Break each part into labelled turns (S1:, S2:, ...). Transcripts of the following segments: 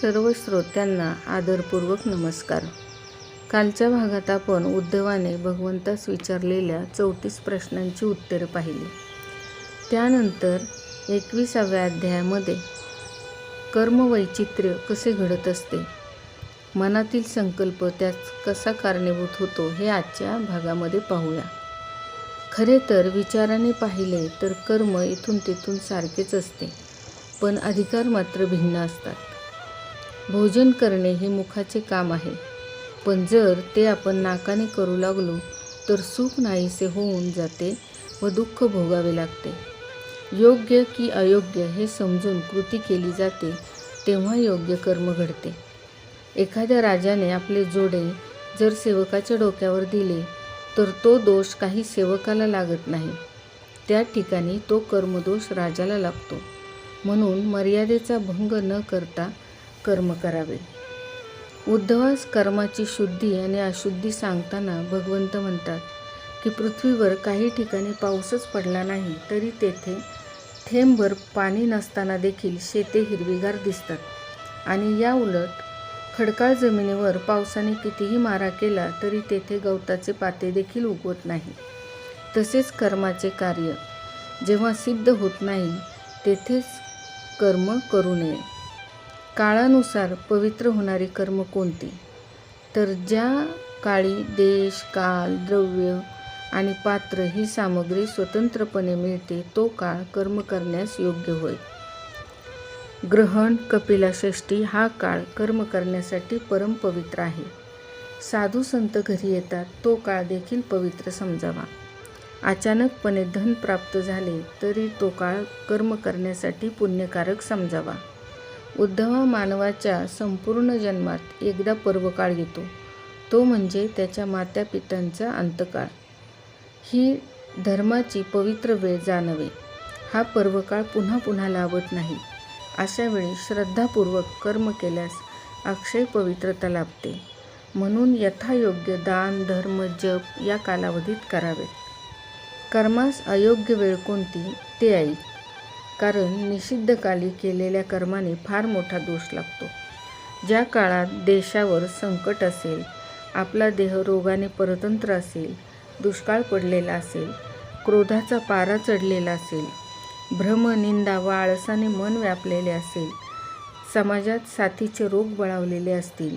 S1: सर्व श्रोत्यांना आदरपूर्वक नमस्कार. कालच्या भागात आपण उद्धवाने भगवंतास विचारलेल्या चौतीस प्रश्नांची उत्तरे पाहिली. त्यानंतर एकविसाव्या अध्यायामध्ये कर्मवैचित्र्य कसे घडत असते? मनातील संकल्प त्यात कसा कारणीभूत होतो हे आजच्या भागामध्ये पाहूया. खरे तर विचाराने पाहिले तर कर्म इथून तिथून सारखेच असते पण अधिकार मात्र भिन्न असतात. भोजन करणे हे मुखाचे काम आहे. पण जर ते आपण नाकाने करू लागलो तर सुख नाहीसे होऊन जाते व दुःख भोगावे लागते. योग्य की अयोग्य हे समजून कृती केली जाते तेव्हा योग्य कर्म घडते. एखाद्या राजाने आपले जोडे जर सेवकाच्या डोक्यावर दिले तर तो दोष काही सेवकाला लागत नाही. त्या ठिकाणी तो कर्मदोष राजाला लागतो. म्हणून मर्यादेचा भंग न करता कर्म करावे. उद्धवास कर्माची शुद्धी आणि अशुद्धी सांगताना भगवंत म्हणतात की पृथ्वीवर काही ठिकाणी पाऊसच पडला नाही तरी तेथे थेंबभर पाणी नसताना देखील शेते हिरवीगार दिसतात. आणि या उलट खडकाळ जमिनीवर पावसाने कितीही मारा केला तरी तेथे गवताचे पाते देखील उगवत नाही. तसेच कर्माचे कार्य. जेव्हा सिद्ध होत नाही तेथेच कर्म करू नये. काळानुसार पवित्र होणारी कर्म कोणती? तर ज्या काळी देश काल द्रव्य आणि पात्र ही सामग्री स्वतंत्रपणे मिळते तो काळ कर्म करण्यास योग्य होय. ग्रहण कपिलाषष्ठी हा काळ कर्म करण्यासाठी परमपवित्र आहे. साधू संत घरी येतात तो काळ देखील पवित्र समजावा. अचानकपणे धन प्राप्त झाले तरी तो काळ कर्म करण्यासाठी पुण्यकारक समजावा. उद्धवा मानवाच्या संपूर्ण जन्मात एकदा पर्वकाळ येतो. तो म्हणजे त्याच्या मात्यापित्यांचा अंतकाळ. ही धर्माची पवित्र वेळ जाणवे. हा पर्वकाळ पुन्हा पुन्हा लाभत नाही. अशा वेळी श्रद्धापूर्वक कर्म केल्यास अक्षय पवित्रता लाभते. म्हणून यथायोग्य दान धर्म जप या कालावधीत करावे. कर्मास अयोग्य वेळ कोणती? ते ऐक. कारण निषिद्धकाली केलेल्या कर्माने फार मोठा दोष लागतो. ज्या काळात देशावर संकट असेल आपला देह रोगाने परतंत्र असेल दुष्काळ पडलेला असेल क्रोधाचा पारा चढलेला असेल भ्रम निंदा व आळसाने मन व्यापलेले असेल समाजात साथीचे रोग बळावलेले असतील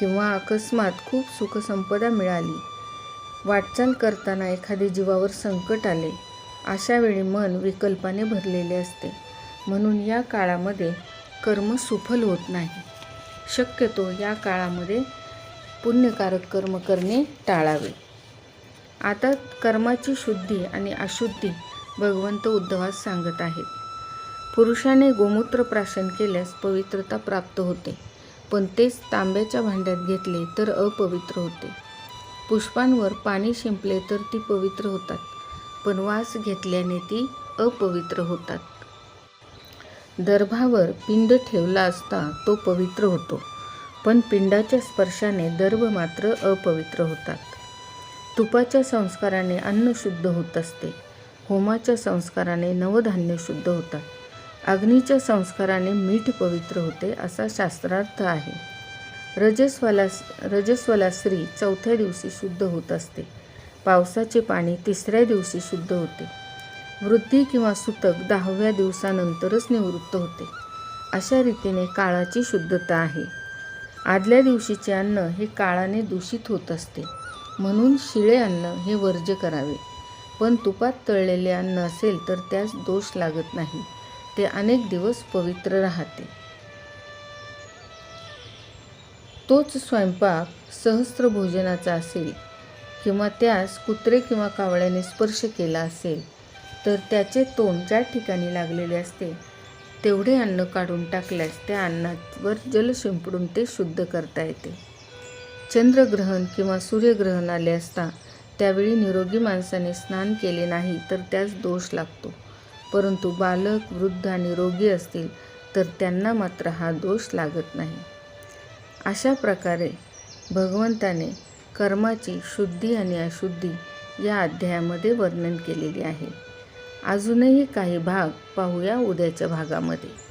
S1: किंवा अकस्मात खूप सुखसंपदा मिळाली वाटचाल करताना एखादे जीवावर संकट आले अशा वेळी मन विकल्पाने भरलेले असते. म्हणून या काळामध्ये कर्म सुफल होत नाही. शक्यतो या काळामध्ये पुण्यकारक कर्म करणे टाळावे. आता कर्माची शुद्धी आणि अशुद्धी भगवंत उद्धवास सांगत आहेत. पुरुषाने गोमूत्र प्राशन केल्यास पवित्रता प्राप्त होते. पण तेच तांब्याच्या भांड्यात घेतले तर अपवित्र होते. पुष्पांवर पाणी शिंपले तर ती पवित्र होतात. पण वास घेतल्याने ती अपवित्र होतात. दर्भावर पिंड ठेवला असता तो पवित्र होतो पण पिंडाच्या स्पर्शाने दर्भ मात्र अपवित्र होतात. तुपाच्या संस्काराने अन्न शुद्ध होत असते होमाच्या संस्काराने नवधान्य शुद्ध होतात अग्नीच्या संस्काराने मीठ पवित्र होते असा शास्त्रार्थ आहे. रजस्वला रजस्वला स्त्री चौथ्या दिवशी शुद्ध होत असते. पावसाचे पाणी तिसऱ्या दिवशी शुद्ध होते. वृद्धी किंवा सुतक दहाव्या दिवसानंतरच निवृत्त होते. अशा रीतीने काळाची शुद्धता आहे. आदल्या दिवशीचे अन्न हे काळाने दूषित होत असते. म्हणून शिळे अन्न हे वर्ज्य करावे. पण तुपात तळलेले अन्न असेल तर त्यास दोष लागत नाही. ते अनेक दिवस पवित्र राहते. तोच स्वयंपाक सहस्त्र भोजनाचा असेल किंवा त्यास कुत्रे किंवा कावळ्याने स्पर्श केला असेल तर त्याचे तोंड ज्या ठिकाणी लागलेले असते तेवढे अन्न काढून टाकल्यास त्या अन्नावर जल शिंपडून ते शुद्ध करता येते. चंद्रग्रहण किंवा सूर्यग्रहण आले असता त्यावेळी निरोगी माणसाने स्नान केले नाही तर त्यास दोष लागतो. परंतु बालक वृद्ध आणि रोगी असतील तर त्यांना मात्र हा दोष लागत नाही. अशा प्रकारे भगवंताने कर्माची शुद्धी आणि अशुद्धी या अध्यायामध्ये वर्णन केलेले आहे. अजूनही काही भाग पाहूया उद्याच्या भागामध्ये.